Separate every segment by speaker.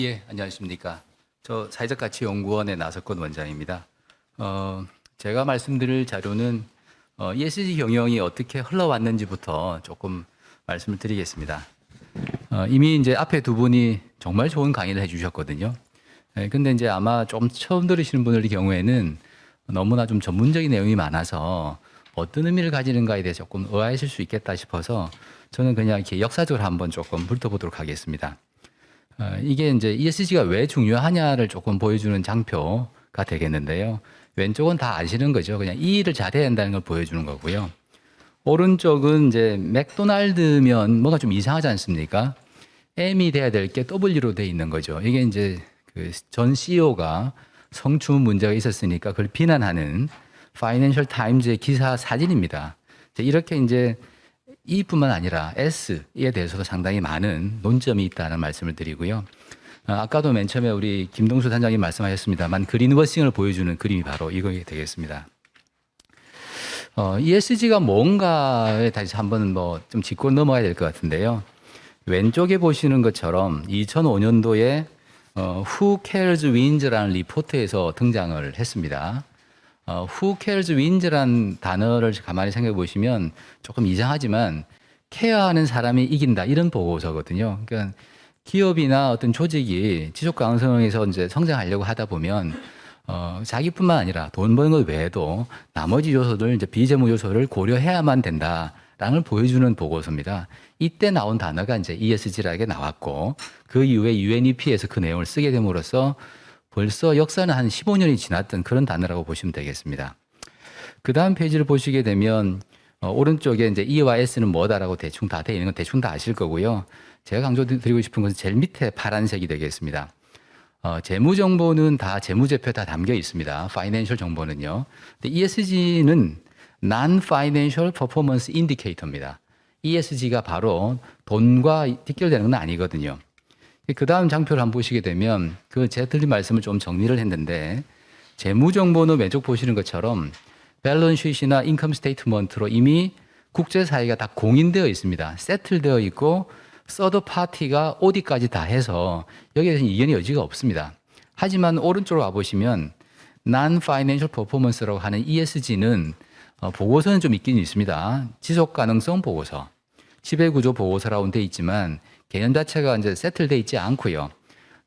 Speaker 1: 예, 안녕하십니까. 저 사회적 가치 연구원의 나석권 원장입니다. 어, 제가 말씀드릴 자료는 어, ESG 경영이 어떻게 흘러왔는지부터 조금 말씀을 드리겠습니다. 어, 이미 이제 앞에 두 분이 정말 좋은 강의를 해주셨거든요. 예, 근데 이제 아마 좀 처음 들으시는 분들 경우에는 너무나 좀 전문적인 내용이 많아서 어떤 의미를 가지는가에 대해 조금 의아하실 수 있겠다 싶어서 저는 그냥 이렇게 역사적으로 한번 조금 훑어보도록 하겠습니다. 어, 이게 이제 ESG가 왜 중요하냐를 조금 보여주는 장표가 되겠는데요. 왼쪽은 다 아시는 거죠. 그냥 이 일을 잘해야 한다는 걸 보여주는 거고요. 오른쪽은 이제 맥도날드면 뭔가 좀 이상하지 않습니까? M이 돼야 될 게 W로 돼 있는 거죠. 이게 이제 그 전 CEO가 성추문 문제가 있었으니까 그걸 비난하는 파이낸셜 타임즈의 기사 사진입니다. 이렇게 이제 이뿐만 아니라 S에 대해서도 상당히 많은 논점이 있다는 말씀을 드리고요. 아, 아까도 맨 처음에 우리 김동수 단장님 말씀하셨습니다만 그린워싱을 보여주는 그림이 바로 이거 되겠습니다. 어, ESG가 뭔가에 다시 한번 뭐 좀 짚고 넘어가야 될 것 같은데요. 왼쪽에 보시는 것처럼 2005년도에 어, Who Cares Wins라는 리포트에서 등장을 했습니다. 어, Who Cares Wins라는 단어를 가만히 생각해 보시면 조금 이상하지만 케어하는 사람이 이긴다 이런 보고서거든요. 그러니까 기업이나 어떤 조직이 지속 가능성에서 이제 성장하려고 하다 보면 어, 자기뿐만 아니라 돈 버는 것 외에도 나머지 요소들 이제 비재무 요소를 고려해야만 된다라는 걸 보여주는 보고서입니다. 이때 나온 단어가 이제 ESG라게 나왔고 그 이후에 UNEP에서 그 내용을 쓰게 됨으로써 벌써 역사는 한 15년이 지났던 그런 단어라고 보시면 되겠습니다. 그 다음 페이지를 보시게 되면 어, 오른쪽에 이제 E와 S는 뭐다라고 대충 다 되어 있는 건 대충 다 아실 거고요. 제가 강조드리고 싶은 것은 제일 밑에 파란색이 되겠습니다. 어, 재무 정보는 다 재무제표 다 담겨 있습니다. 파이낸셜 정보는요. 근데 ESG는 Non-Financial Performance Indicator입니다. ESG가 바로 돈과 직결되는 건 아니거든요. 그 다음 장표를 한번 보시게 되면 그 제가 드린 말씀을 좀 정리를 했는데 재무 정보는 왼쪽 보시는 것처럼 밸런스시트나 인컴 스테이트먼트로 이미 국제 사회가 다 공인되어 있습니다. 세틀되어 있고 서드 파티가 오디까지 다 해서 여기에서는 이견의 여지가 없습니다. 하지만 오른쪽으로 와 보시면 non-financial performance라고 하는 ESG는 어, 보고서는 좀 있긴 있습니다. 지속 가능성 보고서, 지배 구조 보고서라고 돼 있지만 개념 자체가 이제 세틀돼 있지 않고요.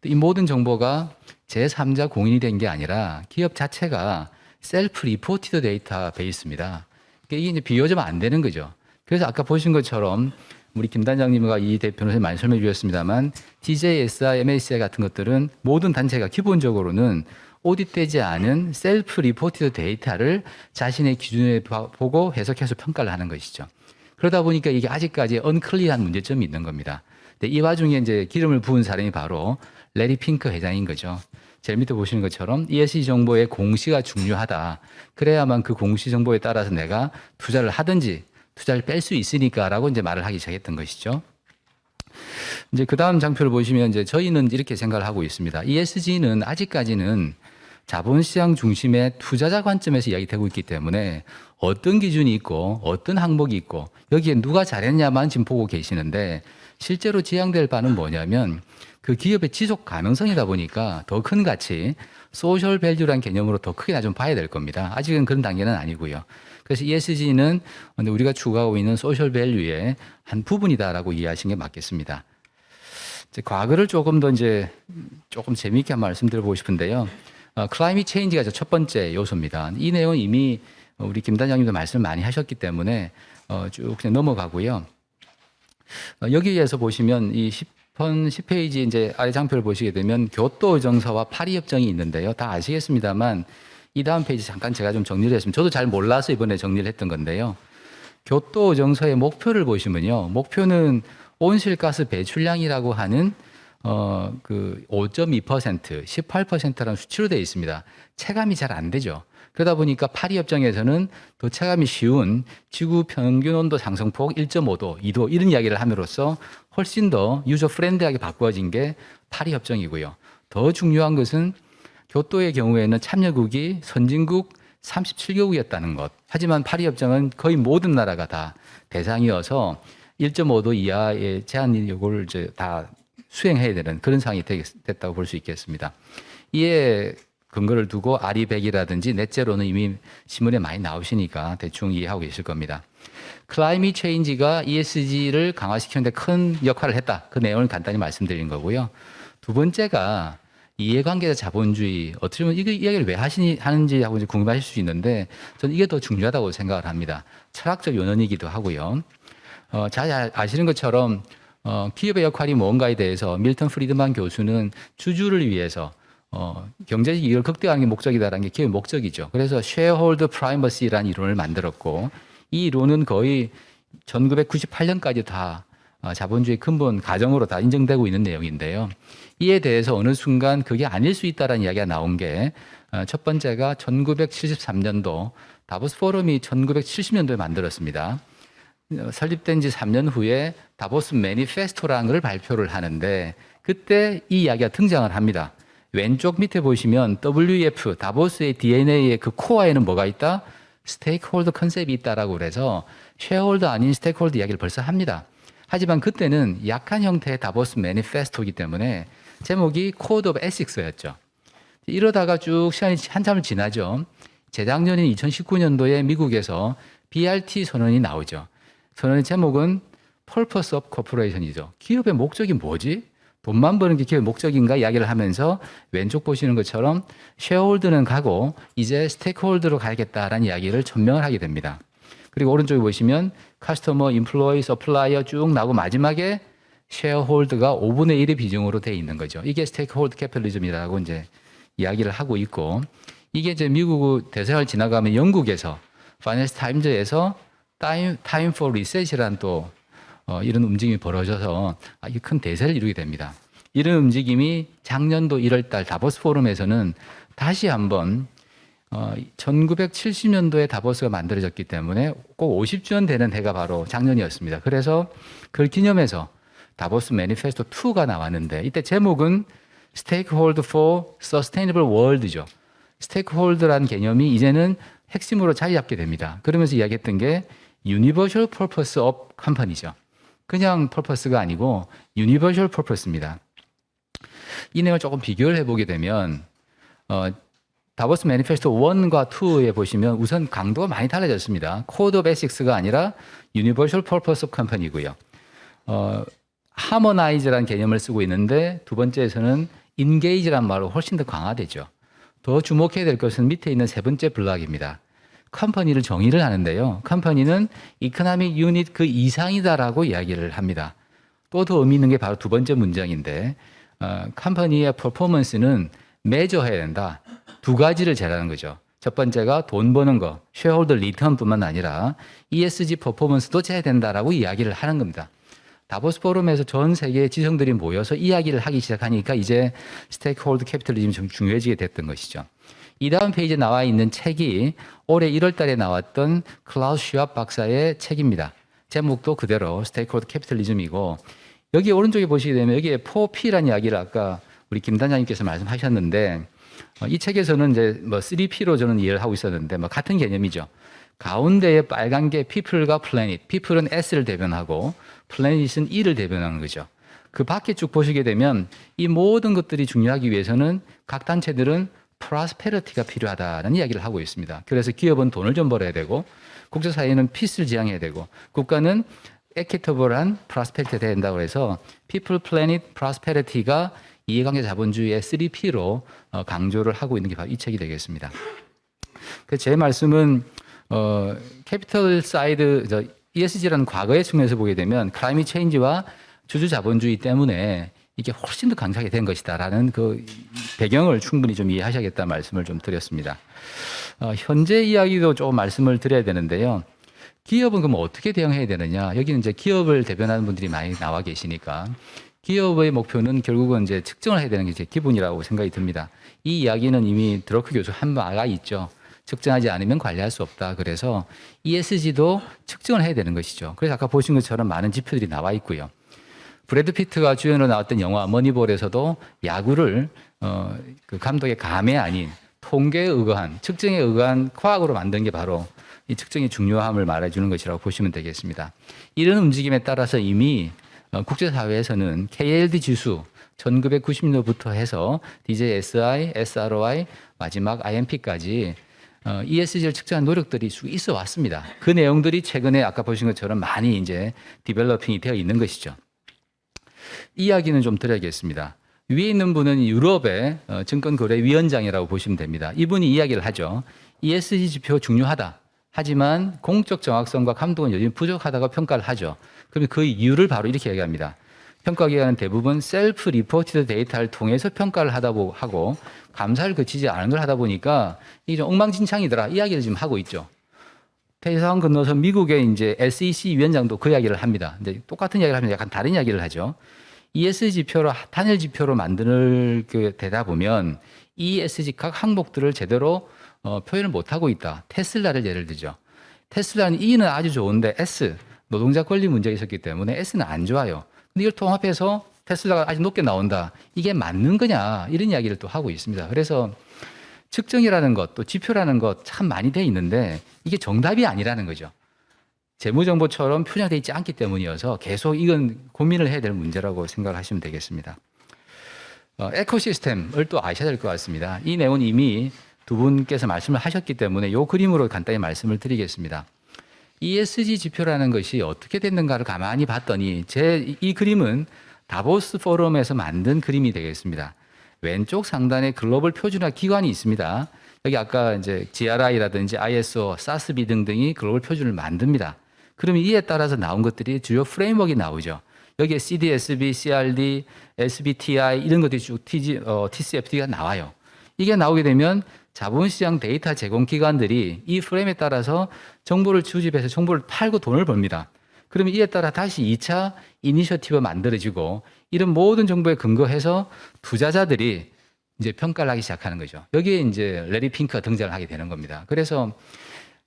Speaker 1: 이 모든 정보가 제3자 공인이 된 게 아니라 기업 자체가 셀프 리포티드 데이터 베이스입니다. 이게 이제 비교하면 안 되는 거죠. 그래서 아까 보신 것처럼 우리 김 단장님과 이 대표는 많이 설명해 주셨습니다만 DJSI, MACI 같은 것들은 모든 단체가 기본적으로는 오디되지 않은 셀프 리포티드 데이터를 자신의 기준에 봐- 보고 해석해서 평가를 하는 것이죠. 그러다 보니까 이게 아직까지 언클리어한 문제점이 있는 겁니다. 근데 이 와중에 이제 기름을 부은 사람이 바로 레리 핑크 회장인 거죠. 제일 밑에 보시는 것처럼 ESG 정보의 공시가 중요하다. 그래야만 그 공시 정보에 따라서 내가 투자를 하든지 투자를 뺄 수 있으니까라고 이제 말을 하기 시작했던 것이죠. 이제 그 다음 장표를 보시면 이제 저희는 이렇게 생각을 하고 있습니다. ESG는 아직까지는 자본시장 중심의 투자자 관점에서 이야기되고 있기 때문에 어떤 기준이 있고 어떤 항목이 있고 여기에 누가 잘했냐만 지금 보고 계시는데 실제로 지향될 바는 뭐냐면 그 기업의 지속 가능성이다 보니까 더 큰 가치, 소셜 밸류라는 개념으로 더 크게 좀 봐야 될 겁니다. 아직은 그런 단계는 아니고요. 그래서 ESG는 우리가 추구하고 있는 소셜 밸류의 한 부분이다라고 이해하시는 게 맞겠습니다. 과거를 조금 더 이제 조금 재미있게 한번 말씀드려보고 싶은데요. 어, 클라이밋 체인지가 이제 첫 번째 요소입니다. 이 내용은 이미 우리 김 단장님도 말씀 많이 하셨기 때문에 어, 쭉 넘어가고요. 어, 여기에서 보시면 이 10번 10페이지 이제 아래 장표를 보시게 되면 교토 정서와 파리 협정이 있는데요. 다 아시겠습니다만 이 다음 페이지 잠깐 제가 좀 정리를 했습니다. 저도 잘 몰라서 이번에 정리를 했던 건데요. 교토 정서의 목표를 보시면요. 목표는 온실가스 배출량이라고 하는 어, 그 5.2%, 18%라는 수치로 되어 있습니다. 체감이 잘 안 되죠. 그러다 보니까 파리 협정에서는 더 체감이 쉬운 지구 평균 온도 상승폭 1.5도, 2도 이런 이야기를 함으로써 훨씬 더 유저 프렌드하게 바꾸어진 게 파리 협정이고요. 더 중요한 것은 교토의 경우에는 참여국이 선진국 37개국이었다는 것. 하지만 파리 협정은 거의 모든 나라가 다 대상이어서 1.5도 이하의 제한 요구를 이제 다 수행해야 되는 그런 상황이 됐다고 볼 수 있겠습니다. 이에 근거를 두고 아리백이라든지 넷째로는 이미 신문에 많이 나오시니까 대충 이해하고 계실 겁니다. 클라이밋 체인지가 ESG를 강화시키는데 큰 역할을 했다. 그 내용을 간단히 말씀드린 거고요. 두 번째가 이해관계자 자본주의 어떻게 보면 이거 이야기를 왜 하시니 하는지 하고 이제 궁금하실 수 있는데 저는 이게 더 중요하다고 생각을 합니다. 철학적 요원이기도 하고요. 어, 잘 아- 아시는 것처럼 어, 기업의 역할이 뭔가에 대해서 밀턴 프리드만 교수는 주주를 위해서 어, 경제적 이익을 극대화하는 게 목적이다라는 게 기업의 목적이죠. 그래서 shareholder primacy라는 이론을 만들었고 이 이론은 거의 1998년까지 다 어, 자본주의 근본 가정으로 다 인정되고 있는 내용인데요. 이에 대해서 어느 순간 그게 아닐 수 있다라는 이야기가 나온 게 어, 첫 번째가 1973년도 다보스 포럼이 1970년도에 만들었습니다. 어, 설립된 지 3년 후에 다보스 매니페스토라는 걸 발표를 하는데 그때 이 이야기가 등장을 합니다. 왼쪽 밑에 보시면 WF 다보스의 DNA의 그 코어에는 뭐가 있다? 스테이크홀더 컨셉이 있다라고 그래서 쉐어홀더 아닌 스테이크홀더 이야기를 벌써 합니다. 하지만 그때는 약한 형태의 다보스 매니페스토이기 때문에 제목이 코드 오브 에식스였죠. 이러다가 쭉 시간이 한참을 지나죠. 재작년인 2019년도에 미국에서 BRT 선언이 나오죠. 선언의 제목은 Purpose of Corporation이죠. 기업의 목적이 뭐지? 돈만 버는 게 기업의 목적인가 이야기를 하면서 왼쪽 보시는 것처럼 쉐어홀드는 가고 이제 스테이크홀드로 가야겠다라는 이야기를 전명을 하게 됩니다. 그리고 오른쪽에 보시면 커스터머, 인플로이, 서플라이어 쭉 나오고 마지막에 쉐어홀드가 5분의 1의 비중으로 돼 있는 거죠. 이게 스테이크홀드 캐피탈리즘이라고 이제 이야기를 하고 있고 이게 이제 미국 대세를 지나가면 영국에서 파이낸스 타임즈에서 타임 타임 포 리셋이라는 또 어, 이런 움직임이 벌어져서 아, 큰 대세를 이루게 됩니다. 이런 움직임이 작년도 1월달 다보스 포럼에서는 다시 한번 어, 1970년도에 다보스가 만들어졌기 때문에 꼭 50주년 되는 해가 바로 작년이었습니다. 그래서 그걸 기념해서 다보스 매니페스토 2가 나왔는데 이때 제목은 Stakeholder for Sustainable World죠. 스테이크홀더라는 개념이 이제는 핵심으로 자리 잡게 됩니다. 그러면서 이야기했던 게 Universal Purpose of Company죠. 그냥 purpose가 아니고 Universal Purpose입니다. 이 내용을 조금 비교를 해보게 되면 어, 다보스 매니페스토 1과 2에 보시면 우선 강도가 많이 달라졌습니다. 코드 오브 에식스가 아니라 유니버셜 퍼포스 오브 컴퍼니고요. 어, 하모나이즈라는 개념을 쓰고 있는데 두 번째에서는 인게이지란 말로 훨씬 더 강화되죠. 더 주목해야 될 것은 밑에 있는 세 번째 블락입니다. 컴퍼니를 정의를 하는데요. 컴퍼니는 이코노믹 유닛 그 이상이다라고 이야기를 합니다. 또 더 의미 있는 게 바로 두 번째 문장인데 어, 컴퍼니의 퍼포먼스는 매저해야 된다. 두 가지를 재라는 거죠. 첫 번째가 돈 버는 거, 쉐어홀더 리턴뿐만 아니라 ESG 퍼포먼스도 재야 된다라고 이야기를 하는 겁니다. 다보스 포럼에서 전 세계의 지성들이 모여서 이야기를 하기 시작하니까 이제 스테이크홀드 캐피털리즘이 좀 중요해지게 됐던 것이죠. 이 다음 페이지에 나와 있는 책이 올해 1월 달에 나왔던 클라우스 슈압 박사의 책입니다. 제목도 그대로 스테이크홀드 캐피털리즘이고 여기 오른쪽에 보시게 되면 여기에 4P라는 이야기를 아까 우리 김 단장님께서 말씀하셨는데 어, 이 책에서는 이제 뭐 3P로 저는 이해를 하고 있었는데 뭐 같은 개념이죠. 가운데에 빨간 게 people과 planet. people은 S를 대변하고 planet은 E를 대변하는 거죠. 그 밖에 쭉 보시게 되면 이 모든 것들이 중요하기 위해서는 각 단체들은 프라스페리티가 필요하다는 이야기를 하고 있습니다. 그래서 기업은 돈을 좀 벌어야 되고 국제사회는 피스를 지향해야 되고 국가는 에키터블한 프라스페리티가 된다고 해서 people, planet, prosperity가 이해관계 자본주의의 3P로 어, 강조를 하고 있는 게 바로 이 책이 되겠습니다. 그제 말씀은 어, 캐피털 사이드 저 ESG라는 과거의 측면에서 보게 되면 클라이밋 체인지와 주주 자본주의 때문에 이게 훨씬 더 강하게 된 것이다라는 그 배경을 충분히 좀 이해하셔야겠다 말씀을 좀 드렸습니다. 어, 현재 이야기도 조금 말씀을 드려야 되는데요. 기업은 그럼 어떻게 대응해야 되느냐? 여기는 이제 기업을 대변하는 분들이 많이 나와 계시니까 기업의 목표는 결국은 이제 측정을 해야 되는 게 제 기본이라고 생각이 듭니다. 이 이야기는 이미 드러크 교수 한 바가 있죠. 측정하지 않으면 관리할 수 없다. 그래서 ESG도 측정을 해야 되는 것이죠. 그래서 아까 보신 것처럼 많은 지표들이 나와 있고요. 브래드 피트가 주연으로 나왔던 영화 머니볼에서도 야구를 어, 그 감독의 감에 아닌 통계에 의거한 측정에 의거한 과학으로 만든 게 바로 이 측정의 중요함을 말해주는 것이라고 보시면 되겠습니다. 이런 움직임에 따라서 이미 어, 국제사회에서는 KLD 지수 1990년부터 해서 DJSI, SROI, 마지막 IMP까지 어, ESG를 측정한 노력들이 쭉 있어 왔습니다. 그 내용들이 최근에 아까 보신 것처럼 많이 이제 디벨로핑이 되어 있는 것이죠. 이야기는 좀 드려야겠습니다. 위에 있는 분은 유럽의 어, 증권거래위원장이라고 보시면 됩니다. 이분이 이야기를 하죠. ESG 지표 중요하다. 하지만 공적 정확성과 감독은 여전히 부족하다고 평가를 하죠. 그럼 그 이유를 바로 이렇게 얘기합니다. 평가 기관은 대부분 셀프 리포티드 데이터를 통해서 평가를 하다 보, 하고 감사를 거치지 않은 걸 하다 보니까 이게 좀 엉망진창이더라 이야기를 지금 하고 있죠. 대상 건너서 미국의 이제 SEC 위원장도 그 이야기를 합니다. 근데 똑같은 이야기를 하면 약간 다른 이야기를 하죠. ESG 지표로 단일 지표로 만드는 그 되다 보면 ESG 각 항목들을 제대로 어, 표현을 못 하고 있다. 테슬라를 예를 들죠. 테슬라는 E는 아주 좋은데 S 노동자 권리 문제가 있었기 때문에 S는 안 좋아요. 근데 이걸 통합해서 테슬라가 아주 높게 나온다. 이게 맞는 거냐 이런 이야기를 또 하고 있습니다. 그래서 측정이라는 것, 또 지표라는 것 참 많이 돼 있는데 이게 정답이 아니라는 거죠. 재무정보처럼 표현되어 있지 않기 때문이어서 계속 이건 고민을 해야 될 문제라고 생각하시면 되겠습니다. 어, 에코시스템을 또 아셔야 될 것 같습니다. 이 내용은 이미 두 분께서 말씀을 하셨기 때문에 이 그림으로 간단히 말씀을 드리겠습니다. ESG 지표라는 것이 어떻게 됐는가를 가만히 봤더니 제 이 그림은 다보스 포럼에서 만든 그림이 되겠습니다. 왼쪽 상단에 글로벌 표준화 기관이 있습니다. 여기 아까 이제 GRI라든지 ISO, SASB 등등이 글로벌 표준을 만듭니다. 그러면 이에 따라서 나온 것들이 주요 프레임워크가 나오죠. 여기에 CDSB, CRD, SBTI 이런 것들이 쭉 TG, 어, TCFD가 나와요. 이게 나오게 되면 자본시장 데이터 제공 기관들이 이 프레임에 따라서 정보를 수집해서 정보를 팔고 돈을 벌니다. 그러면 이에 따라 다시 2차 이니셔티브가 만들어지고 이런 모든 정보에 근거해서 투자자들이 이제 평가를 하기 시작하는 거죠. 여기에 이제 레리 핑크가 등장을 하게 되는 겁니다. 그래서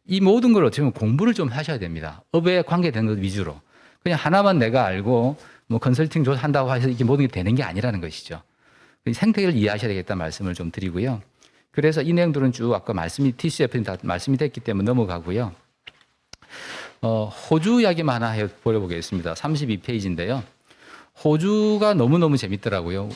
Speaker 1: 이 모든 걸 보면 공부를 좀 하셔야 됩니다. 업에 관계되는 것 위주로. 그냥 하나만 내가 알고 뭐 컨설팅 조사한다고 해서 이게 모든 게 되는 게 아니라는 것이죠. 그 생태계를 이해하셔야 되겠다는 말씀을 좀 드리고요. 그래서 이 내용들은 쭉 아까 말씀이 TCF는 다 말씀이 됐기 때문에 넘어가고요. 어, 호주 이야기만 하나 해 보려보겠습니다. 32페이지인데요. 호주가 너무너무 재밌더라고요.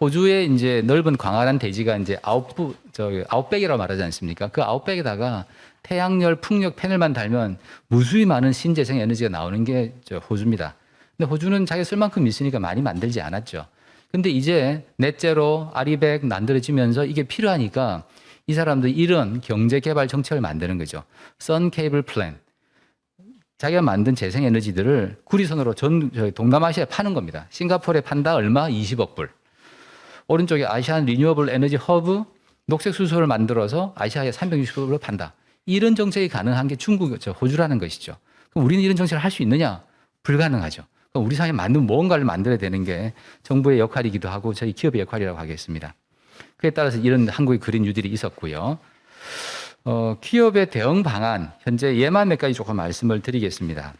Speaker 1: 호주의 이제 넓은 광활한 대지가 이제 아웃부, 저, 아웃백이라고 말하지 않습니까? 그 아웃백에다가 태양열, 풍력 패널만 달면 무수히 많은 신재생 에너지가 나오는 게 저 호주입니다. 근데 호주는 자기 쓸 만큼 있으니까 많이 만들지 않았죠. 근데 이제 넷제로 아리백 만들어지면서 이게 필요하니까 이 사람들 이런 경제 개발 정책을 만드는 거죠. 선 케이블 플랜. 자기가 만든 재생 에너지들을 구리선으로 전 동남아시아에 파는 겁니다. 싱가포르에 판다 얼마? 20억 불. 오른쪽에 아시안 리뉴어블 에너지 허브 녹색 수소를 만들어서 아시아에 360억으로 판다. 이런 정책이 가능한 게 중국, 저 호주라는 것이죠. 그럼 우리는 이런 정책을 할 수 있느냐? 불가능하죠. 그럼 우리 사회에 맞는 무언가를 만들어야 되는 게 정부의 역할이기도 하고 저희 기업의 역할이라고 하겠습니다. 그에 따라서 이런 한국의 그린 뉴딜이 있었고요. 어, 기업의 대응 방안, 현재 예만 몇 가지 조금 말씀을 드리겠습니다.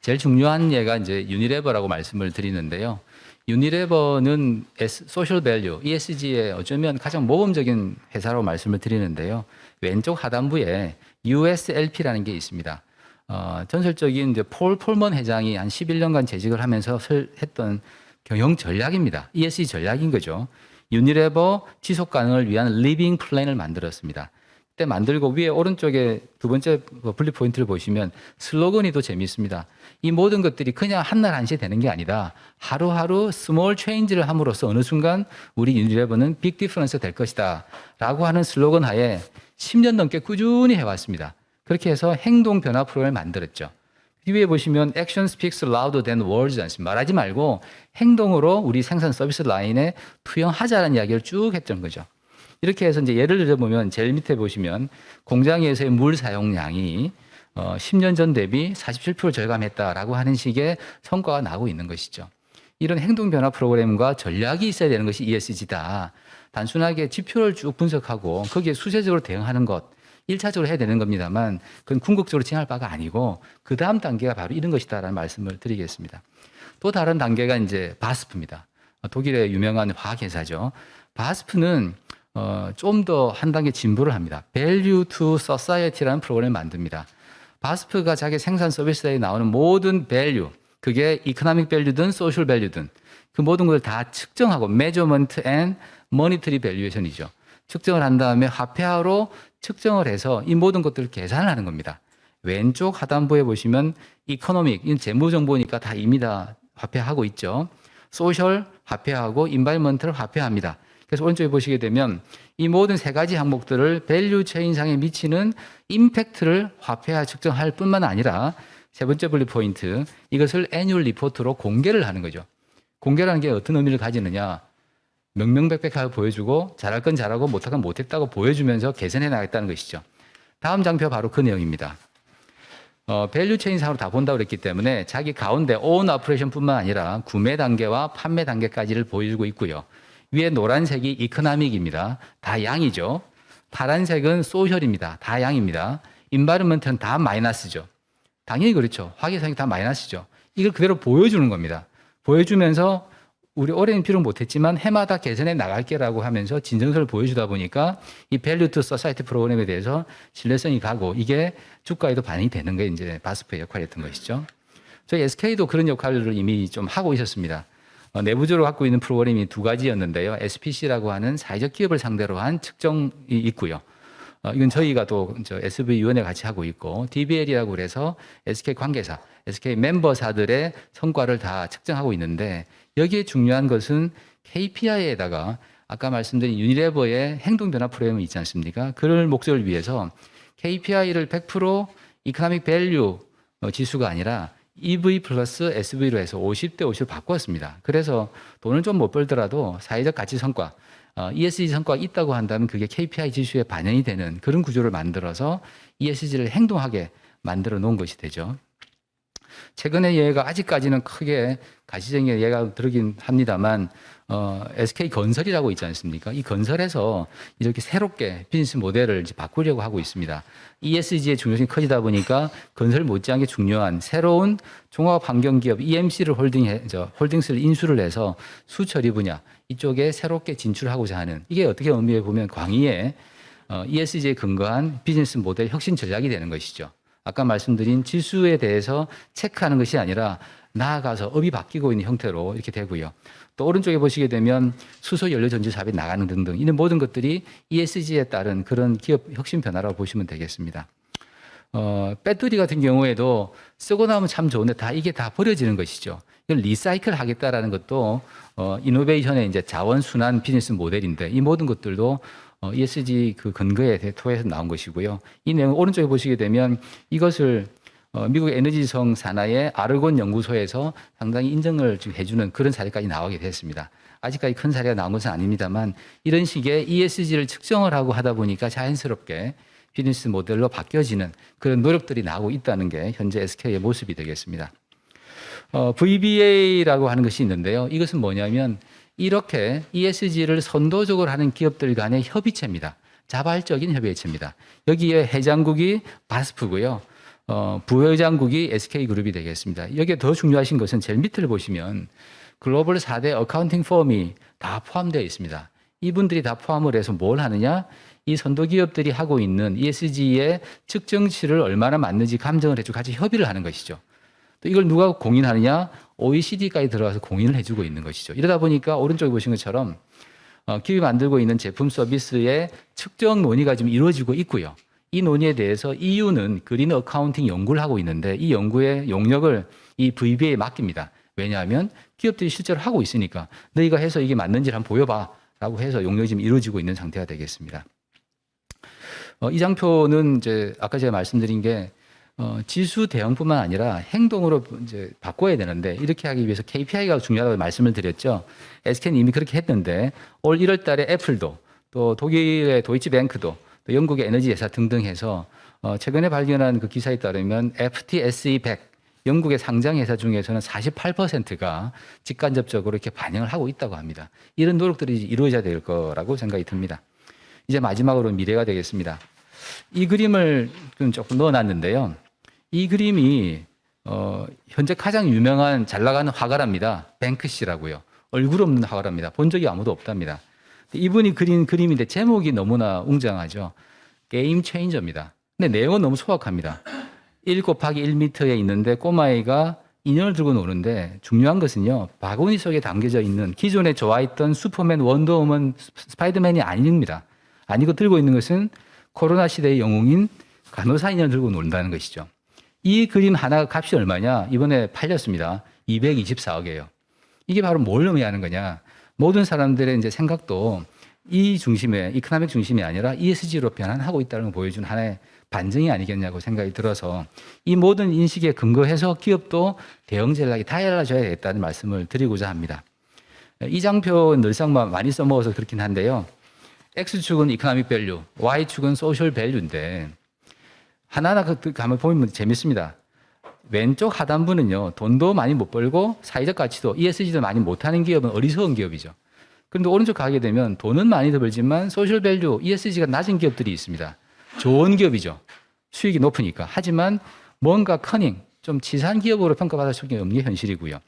Speaker 1: 제일 중요한 예가 이제 유니레버라고 말씀을 드리는데요. 유니레버는 소셜 밸류, ESG의 어쩌면 가장 모범적인 회사라고 말씀을 드리는데요. 왼쪽 하단부에 USLP라는 게 있습니다. 어, 전설적인 이제 폴 폴먼 회장이 한 11년간 재직을 하면서 설, 했던 경영 전략입니다. ESG 전략인 거죠. 유니레버 지속 가능을 위한 리빙 플랜을 만들었습니다. 그때 만들고 위에 오른쪽에 두 번째 그 분리 포인트를 보시면 슬로건이 더 재미있습니다. 이 모든 것들이 그냥 한날 한시에 되는 게 아니다. 하루하루 스몰 체인지를 함으로써 어느 순간 우리 유니레버는 빅 디퍼런스 될 것이다. 라고 하는 슬로건 하에 10년 넘게 꾸준히 해왔습니다. 그렇게 해서 행동 변화 프로그램을 만들었죠. 위에 보시면 action speaks louder than words? 말하지 말고 행동으로 우리 생산 서비스 라인에 투영하자는 이야기를 쭉 했던 거죠. 이렇게 해서 이제 예를 들어 보면 제일 밑에 보시면 공장에서의 물 사용량이 어, 10년 전 대비 47% 절감했다라고 하는 식의 성과가 나고 있는 것이죠. 이런 행동 변화 프로그램과 전략이 있어야 되는 것이 ESG다. 단순하게 지표를 쭉 분석하고 거기에 수세적으로 대응하는 것, 1차적으로 해야 되는 겁니다만 그건 궁극적으로 진행할 바가 아니고 그 다음 단계가 바로 이런 것이다라는 말씀을 드리겠습니다. 또 다른 단계가 이제 바스프입니다. 독일의 유명한 화학 회사죠. 바스프는 어, 좀 더 한 단계 진보를 합니다. Value to Society라는 프로그램을 만듭니다. 바스프가 자기 생산 서비스에 나오는 모든 value, 그게 이코노믹 밸류든 소셜 밸류든 그 모든 걸다 측정하고 measurement and monetary valuation이죠. 측정을 한 다음에 화폐화로 측정을 해서 이 모든 것들을 계산을 하는 겁니다. 왼쪽 하단부에 보시면 이코노믹, 이건 재무 정보니까 다 이미 다 화폐하고 있죠. 소셜 화폐하고 인바이먼트를 화폐합니다. 그래서 오른쪽에 보시게 되면 이 모든 세 가지 항목들을 밸류 체인상에 미치는 임팩트를 화폐화 측정할 뿐만 아니라 세 번째 분리 포인트 이것을 애뉴얼 리포트로 공개를 하는 거죠. 공개라는 게 어떤 의미를 가지느냐? 명명백백하게 보여주고 잘할 건 잘하고 못할 건 못했다고 보여주면서 개선해 나가겠다는 것이죠. 다음 장표 바로 그 내용입니다. 어, 밸류 체인상으로 다 본다고 그랬기 때문에 자기 가운데 온 오퍼레이션뿐만 아니라 구매 단계와 판매 단계까지를 보여주고 있고요. 위에 노란색이 이코노믹입니다. 다 양이죠. 파란색은 소셜입니다. 다 양입니다. 인바르먼트는 다 마이너스죠. 당연히 그렇죠. 화계상이 다 마이너스죠. 이걸 그대로 보여주는 겁니다. 보여주면서 우리 올해는 필요 못했지만 해마다 개선해 나갈게라고 하면서 진정서를 보여주다 보니까 이 밸류 투 서사이티 프로그램에 대해서 신뢰성이 가고 이게 주가에도 반영이 되는 게 이제 바스프의 역할이었던 것이죠. 저희 SK도 그런 역할을 이미 좀 하고 있었습니다. 어, 내부적으로 갖고 있는 프로그램이 두 가지였는데요. SPC라고 하는 사회적 기업을 상대로 한 측정이 있고요. 어, 이건 저희가 또저 SV 위원회 같이 하고 있고 DBL이라고 그래서 SK 관계사, SK 멤버사들의 성과를 다 측정하고 있는데 여기에 중요한 것은 KPI에다가 아까 말씀드린 유니레버의 행동 변화 프로그램이 있지 않습니까? 그를 목적을 위해서 KPI를 100% 이코노믹 밸류 어, 지수가 아니라 EV 플러스 SV로 해서 50대 50을 바꿨습니다. 그래서 돈을 좀 못 벌더라도 사회적 가치 성과, 어, ESG 성과가 있다고 한다면 그게 KPI 지수에 반영이 되는 그런 구조를 만들어서 ESG를 행동하게 만들어 놓은 것이 되죠. 최근에 얘가 아직까지는 크게 가시적인 얘가 들긴 합니다만 어, SK 건설이라고 있지 않습니까? 이 건설에서 이렇게 새롭게 비즈니스 모델을 이제 바꾸려고 하고 있습니다. ESG의 중요성이 커지다 보니까 건설 못지않게 중요한 새로운 종합 환경 기업 EMC를 홀딩 저 홀딩스를 인수를 해서 수처리 분야 이쪽에 새롭게 진출하고자 하는 이게 어떻게 의미해 보면 광의의 어, ESG에 근거한 비즈니스 모델 혁신 전략이 되는 것이죠. 아까 말씀드린 지수에 대해서 체크하는 것이 아니라 나아가서 업이 바뀌고 있는 형태로 이렇게 되고요. 또 오른쪽에 보시게 되면 수소 연료 전지 사업이 나가는 등등 이런 모든 것들이 ESG에 따른 그런 기업 혁신 변화라고 보시면 되겠습니다. 어, 배터리 같은 경우에도 쓰고 나면 참 좋은데 다 이게 다 버려지는 것이죠. 이걸 리사이클 하겠다라는 것도 어, 이노베이션의 이제 자원 순환 비즈니스 모델인데 이 모든 것들도 어, ESG 그 근거에 대- 토해서 나온 것이고요. 이 내용 오른쪽에 보시게 되면 이것을 어, 미국 에너지성 산하의 아르곤 연구소에서 상당히 인정을 지금 해주는 그런 사례까지 나오게 됐습니다. 아직까지 큰 사례가 나온 것은 아닙니다만 이런 식의 ESG를 측정을 하고 하다 보니까 자연스럽게 비즈니스 모델로 바뀌어지는 그런 노력들이 나오고 있다는 게 현재 SK의 모습이 되겠습니다. 어, VBA라고 하는 것이 있는데요. 이것은 뭐냐면 이렇게 ESG를 선도적으로 하는 기업들 간의 협의체입니다. 자발적인 협의체입니다. 여기에 회장국이 바스프고요. 어, 부회장국이 SK그룹이 되겠습니다. 여기에 더 중요하신 것은 제일 밑을 보시면 글로벌 4대 어카운팅 펌이 다 포함되어 있습니다. 이분들이 다 포함을 해서 뭘 하느냐? 이 선도 기업들이 하고 있는 ESG의 측정치를 얼마나 맞는지 감정을 해주고 같이 협의를 하는 것이죠. 또 이걸 누가 공인하느냐? OECD까지 들어가서 공인을 해주고 있는 것이죠. 이러다 보니까 오른쪽에 보신 것처럼 어, 기업이 만들고 있는 제품 서비스의 측정 논의가 지금 이루어지고 있고요. 이 논의에 대해서 EU는 그린 어카운팅 연구를 하고 있는데 이 연구의 용역을 이 VBA에 맡깁니다. 왜냐하면 기업들이 실제로 하고 있으니까 너희가 해서 이게 맞는지를 한번 보여봐 라고 해서 용역이 지금 이루어지고 있는 상태가 되겠습니다. 어, 이 장표는 이제 아까 제가 말씀드린 게 어, 지수 대응뿐만 아니라 행동으로 이제 바꿔야 되는데 이렇게 하기 위해서 KPI가 중요하다고 말씀을 드렸죠. SK는 이미 그렇게 했는데 올 1월 달에 애플도 또 독일의 도이치뱅크도 또 영국의 에너지 회사 등등 해서 어, 최근에 발견한 그 기사에 따르면 FTSE 100 영국의 상장 회사 중에서는 48%가 직간접적으로 이렇게 반영을 하고 있다고 합니다. 이런 노력들이 이루어져야 될 거라고 생각이 듭니다. 이제 마지막으로 미래가 되겠습니다. 이 그림을 좀 조금 넣어놨는데요. 이 그림이 어, 현재 가장 유명한 잘 나가는 화가랍니다. 뱅크시라고요. 얼굴 없는 화가랍니다. 본 적이 아무도 없답니다. 이분이 그린 그림인데 제목이 너무나 웅장하죠. 게임 체인저입니다. 근데 내용은 너무 소박합니다. 1 곱하기 1미터에 있는데 꼬마애가 인연을 들고 노는데 중요한 것은요. 바구니 속에 담겨져 있는 기존에 좋아했던 슈퍼맨, 원더우먼, 스파이더맨이 아닙니다. 아니고 들고 있는 것은 코로나 시대의 영웅인 간호사 인연을 들고 논다는 것이죠. 이 그림 하나 값이 얼마냐? 이번에 팔렸습니다. 224억이에요. 이게 바로 뭘 의미하는 거냐? 모든 사람들의 이제 생각도 이 중심에 이코노믹 중심이 아니라 ESG로 변환하고 있다는 걸 보여준 하나의 반증이 아니겠냐고 생각이 들어서 이 모든 인식에 근거해서 기업도 대응 전략이 달라져야 겠다는 말씀을 드리고자 합니다. 이 장표 늘상 많이 써먹어서 그렇긴 한데요. X축은 이코노믹 밸류, Y축은 소셜 밸류인데 하나하나 그 가만 보면 재밌습니다. 왼쪽 하단부는요, 돈도 많이 못 벌고 사회적 가치도 ESG도 많이 못하는 기업은 어리석은 기업이죠. 그런데 오른쪽 가게 되면 돈은 많이 더 벌지만 소셜 밸류, ESG가 낮은 기업들이 있습니다. 좋은 기업이죠. 수익이 높으니까. 하지만 뭔가 커닝, 좀 치사한 기업으로 평가받을 수밖에 없는 게 현실이고요.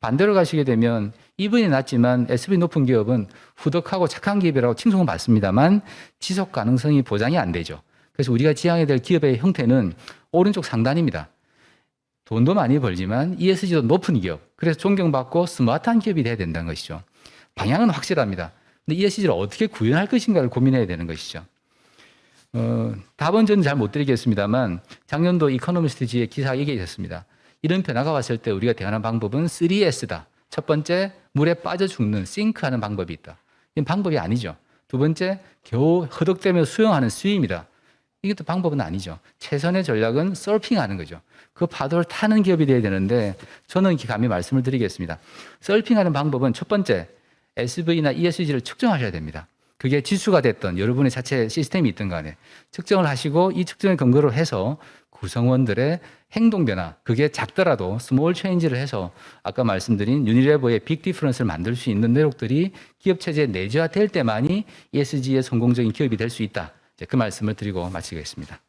Speaker 1: 반대로 가시게 되면 이분이 낮지만 SB 높은 기업은 후덕하고 착한 기업이라고 칭송은 받습니다만 지속 가능성이 보장이 안 되죠. 그래서 우리가 지향해야 될 기업의 형태는 오른쪽 상단입니다. 돈도 많이 벌지만 ESG도 높은 기업. 그래서 존경받고 스마트한 기업이 돼야 된다는 것이죠. 방향은 확실합니다. 근데 ESG를 어떻게 구현할 것인가를 고민해야 되는 것이죠. 어, 답은 저는 잘 못 드리겠습니다만 작년도 이코노미스트지에 기사 얘기했습니다. 이런 변화가 왔을 때 우리가 대응하는 방법은 3S다. 첫 번째, 물에 빠져 죽는 싱크하는 방법이 있다. 이건 방법이 아니죠. 두 번째, 겨우 허덕대며 수영하는 스윙이다. 이것도 방법은 아니죠. 최선의 전략은 서핑하는 거죠. 그 파도를 타는 기업이 돼야 되는데 저는 감히 말씀을 드리겠습니다. 서핑하는 방법은 첫 번째, SV나 ESG를 측정하셔야 됩니다. 그게 지수가 됐던 여러분의 자체 시스템이 있던 간에 측정을 하시고 이 측정을 근거로 해서 구성원들의 행동 변화, 그게 작더라도 스몰 체인지를 해서 아까 말씀드린 유니레버의 빅 디퍼런스를 만들 수 있는 노력들이 기업 체제에 내재화될 때만이 ESG의 성공적인 기업이 될 수 있다. 그 말씀을 드리고 마치겠습니다.